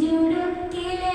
നെഞ്ചുടുക്കിലെ